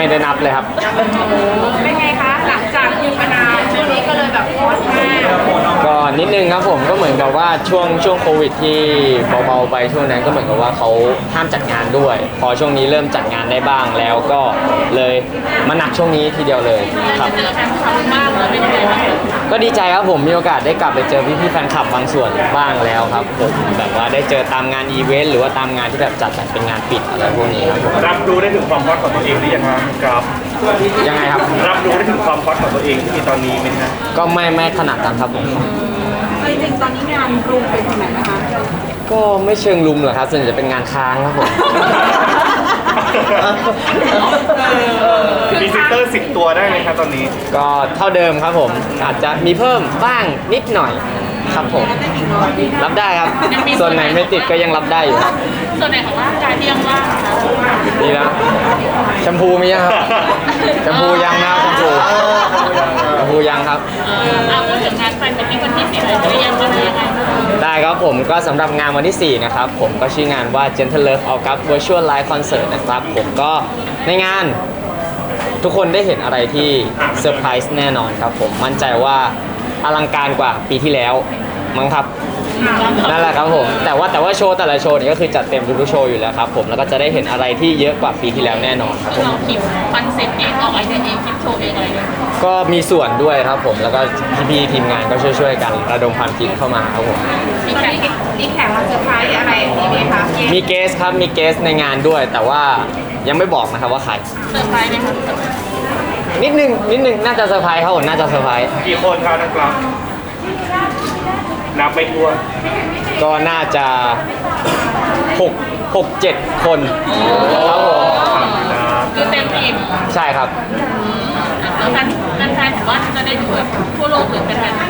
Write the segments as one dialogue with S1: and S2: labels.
S1: ไม่ได้นับเลยครับ
S2: เป็นไงคะ หลังจากหยุดมานานช่วงนี้ก็เลยแบบฮอตมาก
S1: ก็นิดนึงครับผมก็เหมือนกับว่าช่วงช่วงโควิดที่เบาๆไปช่วงนั้นก็เหมือนกับว่าเขาห้ามจัดงานด้วย พอช่วงนี้เริ่มจัดงานได้บ้างแล้วก็เลยมาหนักช่วงนี้ทีเดียวเลยครับ
S2: เจอแฟนคลับมากเลยเป็นยังไงบ้าง
S1: ก็ ดีใจครับผมมีโอกาสได้กลับไปเจอพี่ๆแฟนคลับบางส่วนบ้างแล้วครับผมแบบว่าได้เจอตามงานอีเวนต์หรือว่าตามงานที่แบบจัดแบบเป็นงานปิดอะไรพวกนี้ครับผม
S3: รับรู้ได้ถึงความฮอตของตัวเองหรือยังครับ
S1: ยังไงครับ
S3: รับรู้ได้ถึงความฮอตของตัวเองที่มีตอนนี้ไหมฮะ
S1: ก็ไม่ไม่ขนาดนั้นครับผม
S2: จริงๆตอนนี้งานรุมเป็นขนาดนะคะ
S1: ก็ไม่เชิงลุมหรอกครับส่วนใหญ่จะเป็นงานค้างครับผม
S3: มีซิสเตอร์ สิบตัวได้ไหมครับตอนนี้
S1: ก็เท่าเดิมครับผม อาจจะมีเพิ่มบ้างนิดหน่อยครับผม รับได้ครับ ส่วนไหนไม่ติดก็ยังรับได้อยู่ครับ
S2: ส่วนไหนของร่างกายที่ยังว่างคะ
S1: ดีแล้วแชมพูมียังครับแชมพูยังนะครับแชมพูแชมพูยังครับ
S2: เออเอาพูดถึงงานแฟนเป็นที่วันที่สี่เลยจะยังอะไรยังไง
S1: ได้ครับผมก็สำหรับงานวันที่ 4 นะครับ ผมก็ชื่องานว่า Gentle Love All Cup Virtual Live Concert นะครับ ผมก็ในงาน ทุกคนได้เห็นอะไรที่เซอร์ไพรส์แน่นอนครับผมมั่นใจว่าอลังการกว่าปีที่แล้วมั้งครับ นั่นแหละครับผมแต่ว่าแต่ว่าโชว์แต่ละโชว์นี่ก็คือจัดเต็มทุกๆโชว์อยู่แล้วครับผมแล้วก็จะได้เห็นอะไรที่เยอะกว่าปีที่แล้วแน่นอนครับผม
S2: เราคิดคอนเซ็ปต์เองออกไอเดียเองคิดโชว์เองอะไรเอง
S1: ก็มีส่วนด้วยครับผมแล้วก็พี่ๆทีมงานก็ช่วยๆกันระดมความคิดเข้ามาครับผม
S2: มีแขกมีแขกมาเซอร์ไพรส์อะไรอย่างนี้ไหมคะ
S1: มีเกสครับมีเกสในงานด้วย แต่ว่า ยังไม่บอกนะครับว่าใคร
S2: เซอร์ไพรส์ไหมคะ
S1: นิดนึงนิดนึงน่าจะเซอร์ไพรส์ครับผมน่าจะเซอร์ไพรส์
S3: กี่คนครับนะครับนับไม่ทั่ว
S1: ก็น่าจะ6 6 7คนครับผม
S2: คือเต็มทีม
S1: ใช่ครับ
S2: แล้วแฟนแฟนๆผมว่าจะได้ดูแบบทั่วโลกหรือเป็นแฟนๆ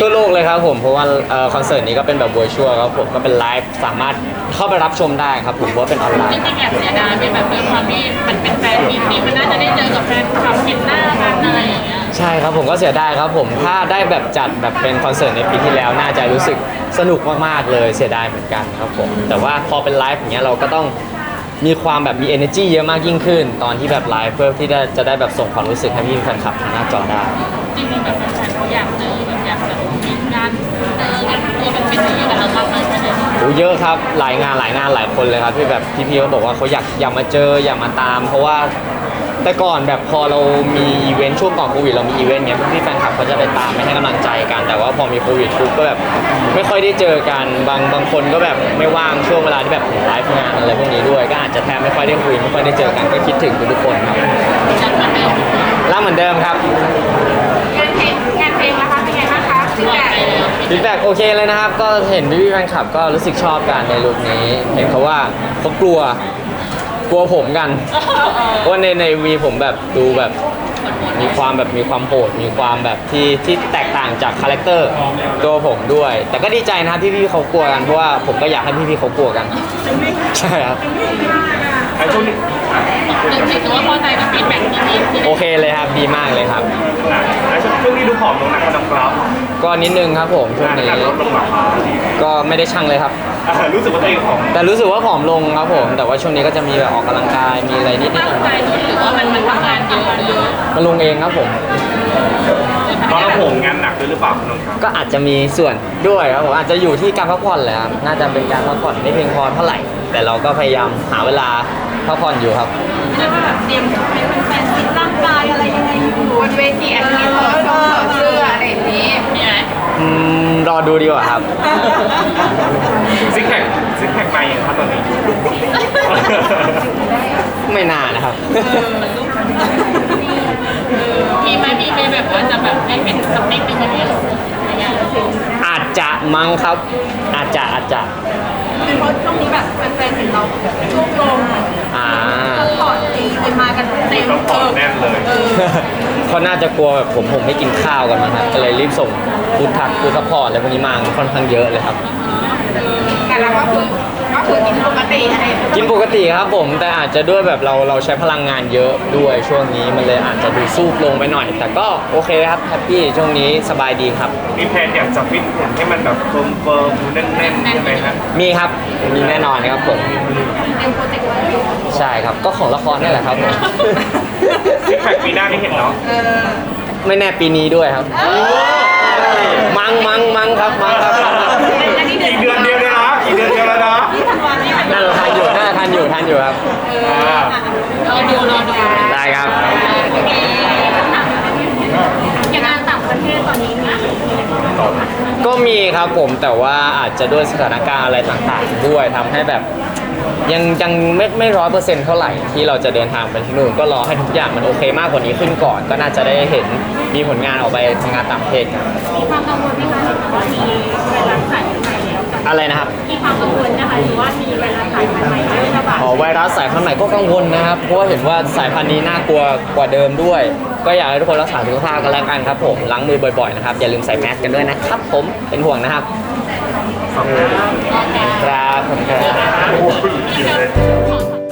S2: ทั่วโลกจะได้
S1: ทั่วโลกเลยครับผมเพราะว่าเอ่อคอนเสิร์ตนี้ก็เป็นแบบ v i r t u a l ครับผมก็เป็นไลฟ์สามารถเข้าไปรับชมได้ครับผมเพราะว่าเป็นออนไล
S2: จ
S1: น์
S2: ริงๆแอบเสียดายเป็นแบบด้วยความที่มันเป็นแฟนทีมนี้มันน่าจะได้เจอกับแฟนคลับเห็นหน้ากันอะไรอย่างเงี้ย
S1: ใช่ครับผมก็เสียดายครับผมถ้าได้แบบจัดแบบเป็นคอนเสิร์ตในปีที่แล้วน่าจะรู้สึกสนุกมากๆเลยเสียดายเหมือนกันครับผมแต่ว่าพอเป็นไลฟ์อย่างเงี้ยเราก็ต้องมีความแบบมี energy เยอะมากยิ่งขึ้น ตอนที่แบบไลฟ์เพื่อที่จะจะได้แบบส่งความรู้สึกให้พี่แฟนคลับทางหน้าจอได้
S2: จริงๆแบบแฟนๆเขาอยากเจอ มีงานเจอกันตัวเป็นเป็นอย่างนี้กับเราบ้างไหมคะเนี่ย
S1: โอ้เยอะครับหลายงานหลายงานหลายคนเลยครับที่แบบพี่ๆเขาบอกว่าเขาอยากอยากมาเจออยากมาตาม เพราะว่าแต่ก่อนแบบพอเรามีอีเวนต์ช่วงก่อนโควิดเรามีอีเวนต์เงี้ยพี่แฟนคลับเขาจะไปตามไปให้กำลังใจกัน แต่ว่าพอมีโควิดปุ๊บก็แบบไม่ค่อยได้เจอกันบางบางคนก็แบบไม่ว่างช่วงเวลาที่แบบไลฟ์งานอะไรพวกนี้ด้วย ก็อาจจะแทบไม่ค่อยได้คุยไม่ค่อยได้เจอกันก็คิดถึงทุกๆคนครับ
S2: จัดมาเดิม
S1: รักเหมือนเดิมครับ
S2: งานเพลง ฟีดแบ็ก
S1: ฟีดแบ็กโอเคเลยนะครับ ก็เห็นพี่ๆแฟนคลับก็รู้สึกชอบกันในลุคนี้ เห็นเขาว่าเขากลัว กลัวผมกันเพราะว่าในในวีผมแบบดูแบบมีความแบบมีความโหดมีความแบบที่ที่แตกต่างจากคาแรคเตอร์ตัวผมด้วย แต่ก็ดีใจนะครับที่พี่ๆเขากลัวกันเพราะว่าผมก็อยากให้พี่ๆเขากลัวกันใช่ครับ
S3: ไอ้ช่วงนี้
S2: ถึงถือว่าพอใจกับฟีดแบ็กที่มีที่
S1: โอเคเลยครับดีมากเลยครับ
S3: อะไอ้ช่วงนี้ดูผอมลงนะครับ
S1: ก็นิดนึงครับผมช่วงนี้
S3: การลดลงหรอครับ
S1: ก็ไม่ได้ชั่งเลยครับ
S3: อะรู้สึกว่าตัวเองผอม
S1: แต่รู้สึกว่าผอมลงครับผม แต่ว่าช่วงนี้ก็จะมีแบบออกกำลังกายมีอะไรนิดนิด
S2: ตั้ง
S1: หน่
S2: ใจ
S1: อย
S2: ลดหรือว่ามันมันทำงานเยอะหรือ
S1: ๆมาลงเองครับผม
S3: เพราะเราโหมงานหนักด้วยหรือเปล่าคุณน้องครับ
S1: ก็อาจจะมีส่วนด้วยครับผมอาจจะอยู่ที่การพักผ่อนแหละครับน่าจะเป็นการพักผ่อนไม่เพียงพอเท่าไหร่ แต่เราก็พยายามหาเวลาพักผ่อนอยู่ครับ
S2: เรียกว่าแบบเตรียมเป็นแฟนฟิ ดู
S1: ดีกว่าครับ
S3: ซิกแพคซิกแพคมาอย่างครับตอนนี้
S1: ไม่นานนะครับ
S2: มีไหมมีไหมแบบว่าจะแบบให้เห็นสเปคเป็นยังไงหรออะไรอย่างเงี้ย
S1: อาจจะมั้งครับ อาจจะอาจจะ
S2: เป็นเพราะช่วงนี้แบบแฟนๆเห็นเราช่วงลง
S1: อ่า
S2: ถอดตีเลยมากัน เต็ม
S3: ต้องผอมแน่นเลย
S1: เขาน่าจะกลัวแบบผมผมไม่กินข้าวกันนะครับก็เลยรีบส่งฟูดทักฟูดซัพพอร์ตอะไรพวกนี้มาค่อนข้างเยอะเลยครับ
S2: แต่เราก็คือก็คือกินปกติอะไรอย่างเงี้ย
S1: กินปกติครับผมแต่อาจจะด้วยแบบเราเราใช้พลังงานเยอะด้วยช่วงนี้มันเลยอาจจะดูซูบลงไปหน่อย แต่ก็โอเคครับแฮปปี้ช่วงนี้สบายดีครับ
S3: มีแพลนอยากจะฟิตหุ่นให้มันแบบเฟิร์มเฟิร์มๆแน่นๆใช่ไหมครับ
S1: มีครับมีแน่นอนครับผม
S2: เตรียมโปรเจกต์ไว้อยู่
S1: ใช่ครับก็ของละครนี่แหละครับผม
S3: ซิกแพคปีหน้าได้เห็นเนาะ
S2: เออ
S1: ไม่แน่ปีนี้ด้วยครับ มังมังมัง
S2: อ
S3: ยู่
S2: ทัน
S1: อยู่ครับ
S3: อ่าร
S2: อดูรอดู
S1: ได้ครับ
S2: อย่างงานต่างประเทศตอนนี้มี
S1: ก็มีครับผมแต่ว่าอาจจะด้วยสถานการณ์อะไรต่างๆ ด้วยทำให้แบบยังยังไม่ไม่ร้อยเปอร์เซ็นต์เท่าไหร่ที่เราจะเดินทางไปที่นู่นก็รอให้ทุกอย่างมันโอเคมากกว่านี้ขึ้นก่อน ก็น่าจะได้เห็นมีผลงานออกไปทำงานต่างประเทศกัน
S2: มีความกังวลไหมคะหรือว่ามีไวรัสสาย
S1: อะไรนะครับ
S2: มีความกังวลนะคะหรือว่ามีไวรัสสายพันธุ์ใหม่ที่ระบาด
S1: อ๋อไวรัสสายพันธุ์ใหม่ก็กังวลนะครับ เพราะว่าเห็นว่าสายพันธุ์นี้น่ากลัวกว่าเดิมด้วย ก็อยากให้ทุกคนรักษาสุขภาพกันแล้วกันครับผมล้างมือบ่อยๆนะครับ อย่าลืมใส่แมสกันด้วยนะครับผมเป็นห่วงนะครับครับผมครับ
S3: โอ้โหกินเลย